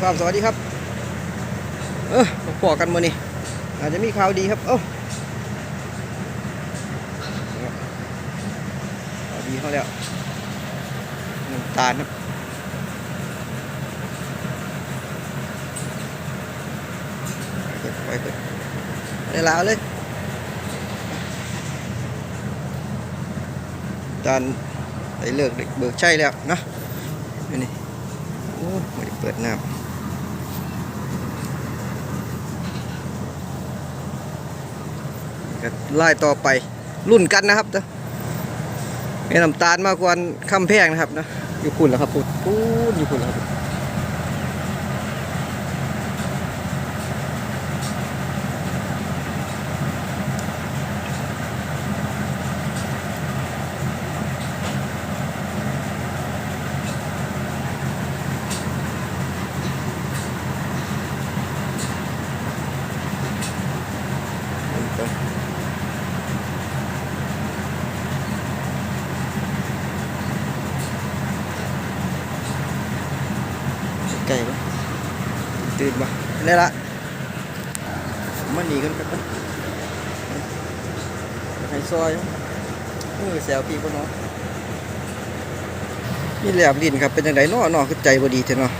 ครับสวัสดีครับ เออมาพอกันมานี่อาจจะมีข่าวดีครับ เอ้าข่าวดีเขาแล้วน้ำตาลครับเก็บไว้เปิดได้ลาวเลยตานได้เลิกได้เบิกใช่แล้วนะอันนี่โอ้ไม่ได้เปิดน้ำ ก็ไล่ต่อไปรุ่นกันนะครับเด้อแม่น้ำตาลมากกว่าคำแพงนะครับนะอยู่พุ่นแล้วครับพุ่นพุ่นอยู่พุ่นแล้วครับ ไก่ปะตื่นปะได้ละมันหนีกันกันปะให้ซอยมือแซวพี่พ่อน้องนี่แหลมดินครับเป็นยังไงน้อน้อคือใจบ่ดีเถอะเนาะ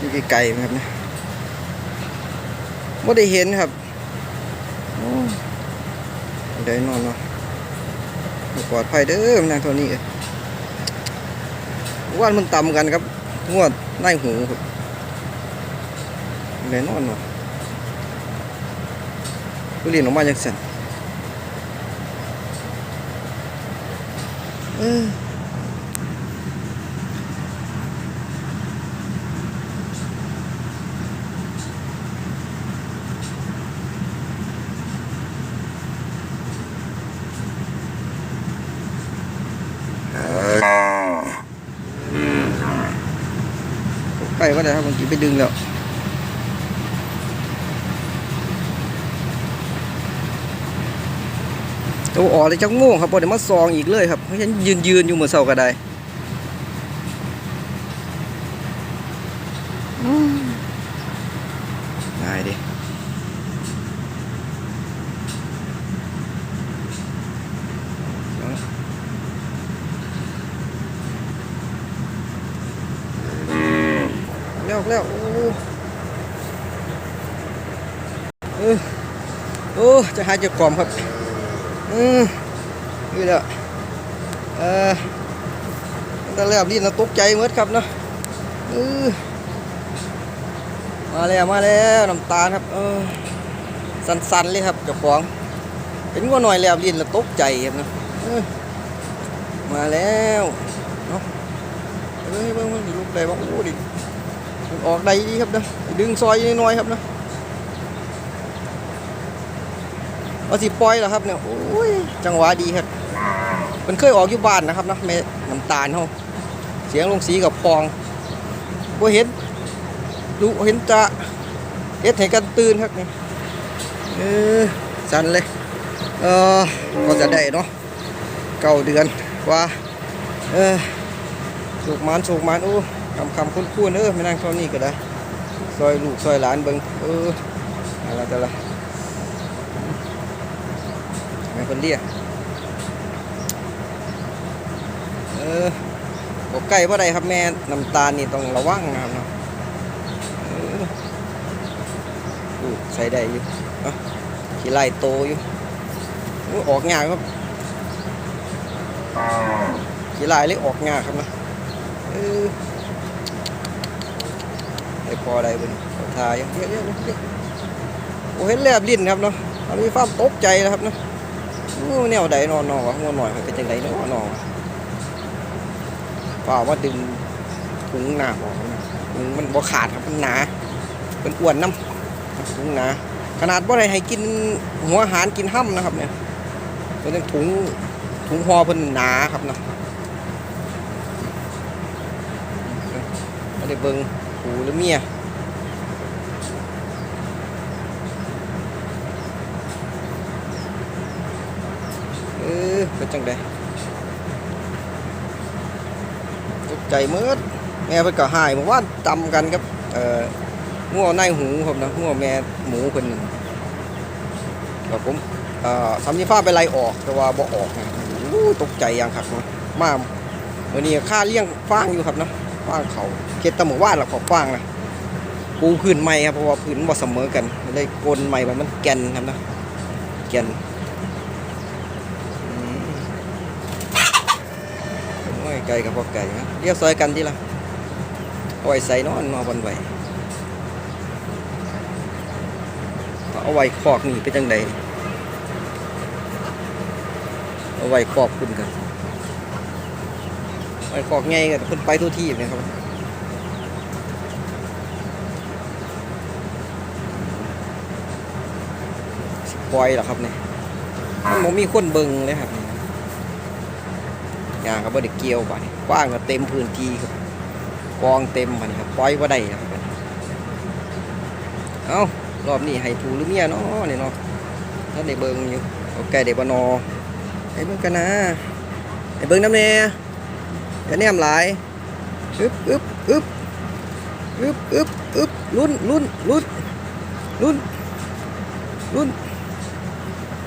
นี่คือไก่ไหมครับนี่ยไม่ได้เห็นครับโอ้ยังไงน้อเนาะปลอดภัยเด้อนนางเท่านี้เอ้ยว่านมันต่ำกันครับ งวดในหูครับแน่นอนเนาะผู้เกมาจังสันเออได้ครับเมื่อกี้ไปดึงแล้วตัวออนเลยจังโม่งครับพอเดี๋ยวมาซองอีกเลยครับเพราะฉะนั้นยืนยืนอยู่เหมือนเสาก็ได้อืมง่ายดิ แล้วแล้วโอ้เออโอ้จะหาจะกล่อมครับอืมนี่แหละเออตั้งแต่แรกนี่เราตกใจเมื่อครับเนาะเออมาแล้วมาแล้วน้ำตาลครับ เออสันๆเลยครับเจ้าของเป็นว่าหน่อยแล้วลิ้นเราตกใจครับเนาะมาแล้วเนาะเฮ้ยเบิ่งมันลูกได้บ้างโอ้ดิ ออกได้ดีครับเนาะดึงซอยน้อยๆครับเนาะว่าสิปล่อยแล้วครับเนี่ยโอ้ยจังหวะดีครับมันเคยออกอยู่บ้านนะครับนะแม่น้ำตาลเขาเสียงลงสีกับพองบ่เห็นดูเห็นจะเฮ็ดให้กันตื่นครับนี่ยเออสั่นเลยเออก็จะได้เนาะเก้าเดือนกว่าเออสุกมันสุกมันโอ้ คำคำคุ้นคุ้นๆเออไม่นั่งเท่านี้ก็ได้ ซอยลูกซอยหลานเบิงเอออะไรแต่ละแม่คนเรียกเออบอกไก่ว่าใดครับแม่น้ำตาลนี่ต้องระวังนะครับเนาะเอออู้ใส่ได้อยู่ขี้ไล่โตอยู่อู้ออกงาครับขี้ไล่เลยออกงาครับนะเออ พอได้บนเขาทายเยอะเยะโอ้เห็นแลบลิ้นครับเนาะอันนี้ฟ้าตกใจนะครับเนาะอู้แนวใดนอนนอนวะงัวหน่อยเป็นจังไดนาะนอนเปล่าว่าดึงถุงหนาออกนะถุงมันบ่ขาดครับมันหนาเป็นอ้วนน้ำถุงหนาขนาดบ่ได้ให้กินหัวอาหารกินห้ำนะครับเนี่ยเป็นถุงถุงห่อเพิ่นหนาครับเนาะไม่ได้เบิ่ง หูหรือเมียเออเป็นจังไดตกใจเมื่อแม่เพิ่นก็หายบอกว่าจำกันครับ เอ่องัวในหูครับนะงัวแม่หมูคนหนึ่งครับผมเอ่อทำยี่ฟ้าไปไล่ออกแต่ว่าบ่ออกนะตกใจอย่างคักเนาะมาวันนี้ค่าเลี้ยงฟางอยู่ครับเนาะ ฟางเขาเก็บแตะหมู่ว่านหรอกขอฟางนะปูพื้นใหม่ครับเพราะว่าพื้นบ่เสมอกันเลยกลนใหม่มันมันแกนครับนะแกนโอ้ยไก่กับพวกไก่นะเรียกซอยกันทีละเอาไว้ใส่นอนมาบนไว้เอาไว้คอกนี่เป็นจังใดเอาไว้คอกคุณกัน ไว้คอกไงกันเพิ่นไปทุกที่เลยครับสปล่อยเหรอครับเนี่ยมันมีคนเบิงเลยครับนี่ยางก็บ่ได้เกี่ยวไปกว้างก็เต็มพื้นที่ครับกองเต็มบันครับปล่อยบ่าได้ครับเอ้ารอบนี้ให้ผูหรือเมียเนาะนี่เนาะท่านได้เบิงอยู่เอาไก่ได้บ่นอให้เบิงกันนะให้เบิงน้ำแน่ อย่าแนมหลายอึบอึบอึบอึบอึบอึบลุ้นลุ้นลุ้นลุ้นลุ้น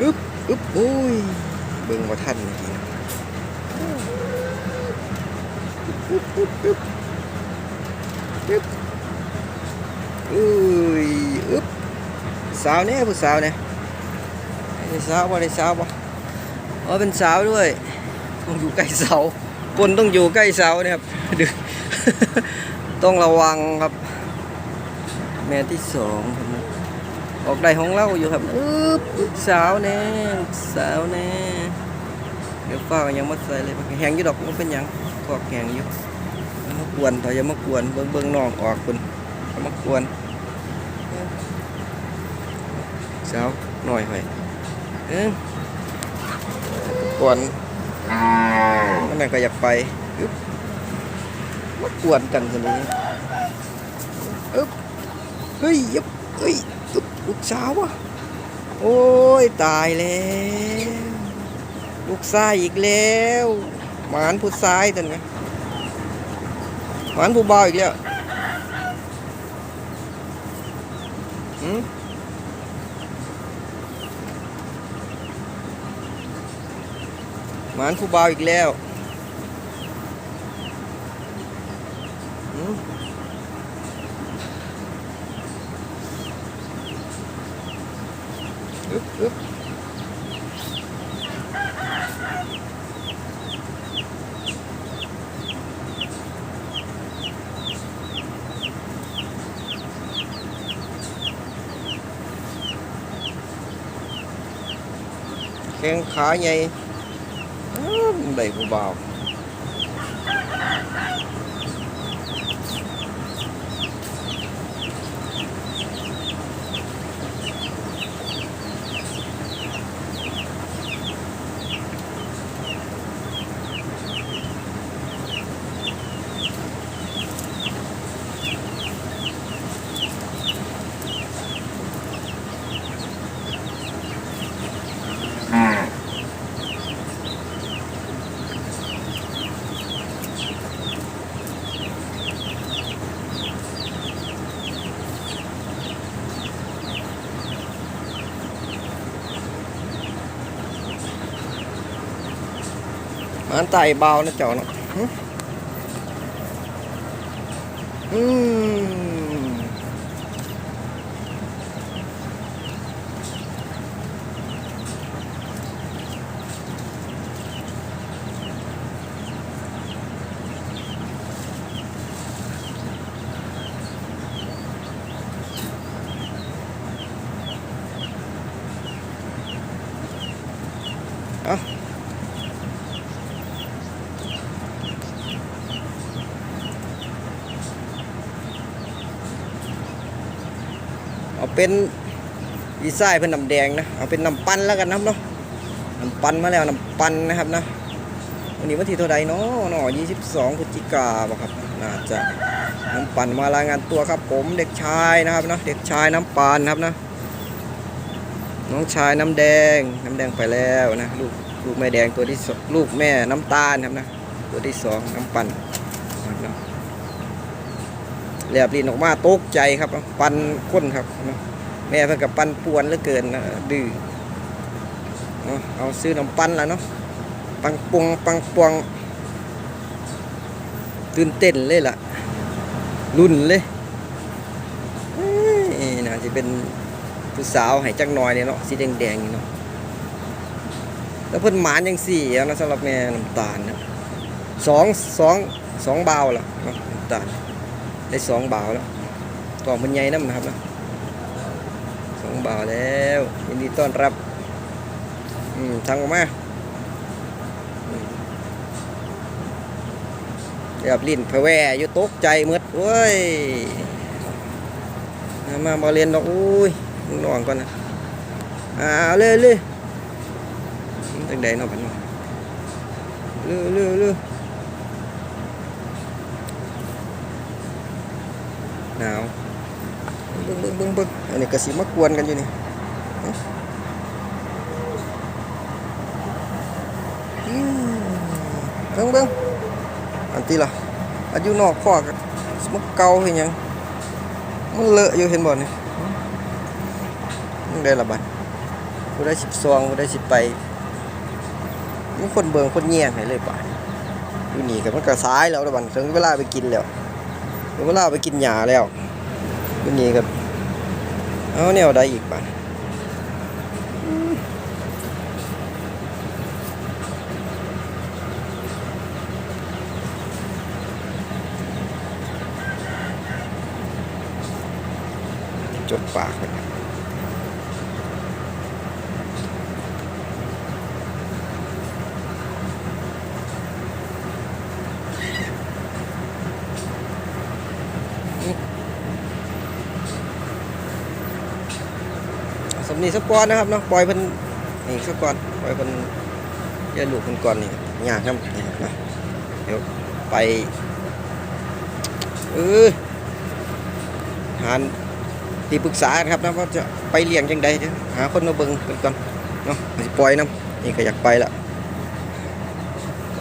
อึบอึบโอ้ยเบิ่งว่าท่านเมื่อกี้อึบอึบอึบอึบอุ้ยอึบสาวเนี่ยผู้สาวเนี่ยได้สาวบ่ได้สาวบ่อ๋อเป็นสาวด้วยต้องอยู่ใกล้เสา คนต้องอยู่ใกล้เสาเนี่ยครับดึกต้องระวังครับ แม่ที่สองครับออกได้ของเราอยู่ครับอึ๊บลูกสาวแน่ลูกสาวแน่เดี๋ยวฟ้าก็ยังมาใส่เลยแหงอยู่ดอกมันเป็นหยังกอกแหงอยู่อย่ามากวนถอยอย่ามากวนเบิ่งเบิ่งน้องออกคุณอย่ามากวนสาวหน่อยไปเอ้ยกวน นั่นแม่ก็อยากไปอึ๊บมากวนกันคนนี้อึ๊บเฮ้ยยึบเฮ้ยอึ๊บลูกสาวอะ โอ้ย ตายแล้ว ลูกชายอีกแล้วหมานผู้ชายตันไงหมานผู้บ่าวอีกแล้วหืม หมานผู้บ่าวอีกแล้วหืมอึ๊บอึ๊บแข้งขาใหญ่ อื้อ ได้ผู้บ่าวหมานไต่ เป็นดีไซน์เป็นน้ำแดงนะเอาเป็นน้ำปั้นแล้วกันนะบเนาะน้ำปั้นมาแล้วน้ำปั้นนะครับนะวันนี้วันที่เท่าใดเนาะเนาะ22พฤศจิกาบ่ครับน่าจะน้ำปั่นมารายงานตัวครับ ผมเด็กชายนะครับนะเด็กชายน้ำปานครับนะน้องชายน้ำแดงน้ำแดงไปแล้วนะลูกลูกแม่แดงตัวที่สองลูกแม่น้ำตาลครับนะตัวที่สองน้ำปั่นนะครับนะ แลบลิ้นออกมาตกใจครับ ปันก้นครับ แม่เพิ่นกับปันป่วนเหลือเกินดื้อเอาซื้อน้ำปันแล้วเนาะปังปวงปังปวงตื่นเต้นเลยล่ะรุ่นเลยเอ้ยน่าจะเป็นผู้สาวให้จักหน่อยเนี่ยเนาะสีแดงๆนี่เนาะแล้วเพิ่นหมานยังสี่นะสำหรับแม่น้ำตาลนะสองสองสองเบาล้วเนาะน้ำตาล ได้สองบาวแล้วกล่องมันใหญ่น้ำนะครับนะสองบาวแล้วยินดีต้อนรับอืมทางออกมาอืมเรียบลิ้นเพแวอยู่ตกใจมืดเว้ยมามาเรียนดอกอุ้ยมึงนอนก่อนนะอ่าเลยเลยมันจังใดเนาะพันเนาะเร็วเร็วเร็วหนาวเบิ้งเบิ้งอันนี้กระสีมากวนกันอยู่นี่เบิ้งเบิ้งอันที่ละอันอยู่นอกคอกอะสมกเกาเห็นยังมันเลอะอยู่เห็นบ่เนี่มันได้ละบัดกูได้สิบซองกูได้สิบไปมันคนเบิงคนเงียงให้เลยป่ะอยู่นี่กับมันก็ซ้ายแล้วละบัดถึงเวลาไปกินแล้วถึงเวลาไปกินหญ้าแล้วอยู่นี่กับ เอาแนวได้อีกป่ะจดปากเลย นีสปอนนะครับเนาะปล่อยเพิ่นนี่สกก่อนปล่อยเพิ่นอย่าลูกเพิ่นก่อนนี่ยากครับนี่นะเดี๋ยวไปเออหาที่ปรึกษาครับนะว่าจะไปเลี้ยงจังใดเดี๋ยหาคนมาเบิ่งเพิ่นก่อนเนาะปล่อยน้ำนี่ก็อยากไปละ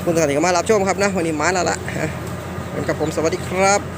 คุณทุกท่านที่เข้ามารับชมครับนะวันนี้มาแล้วล่ะฮะเป็นกับผมสวัสดีครับ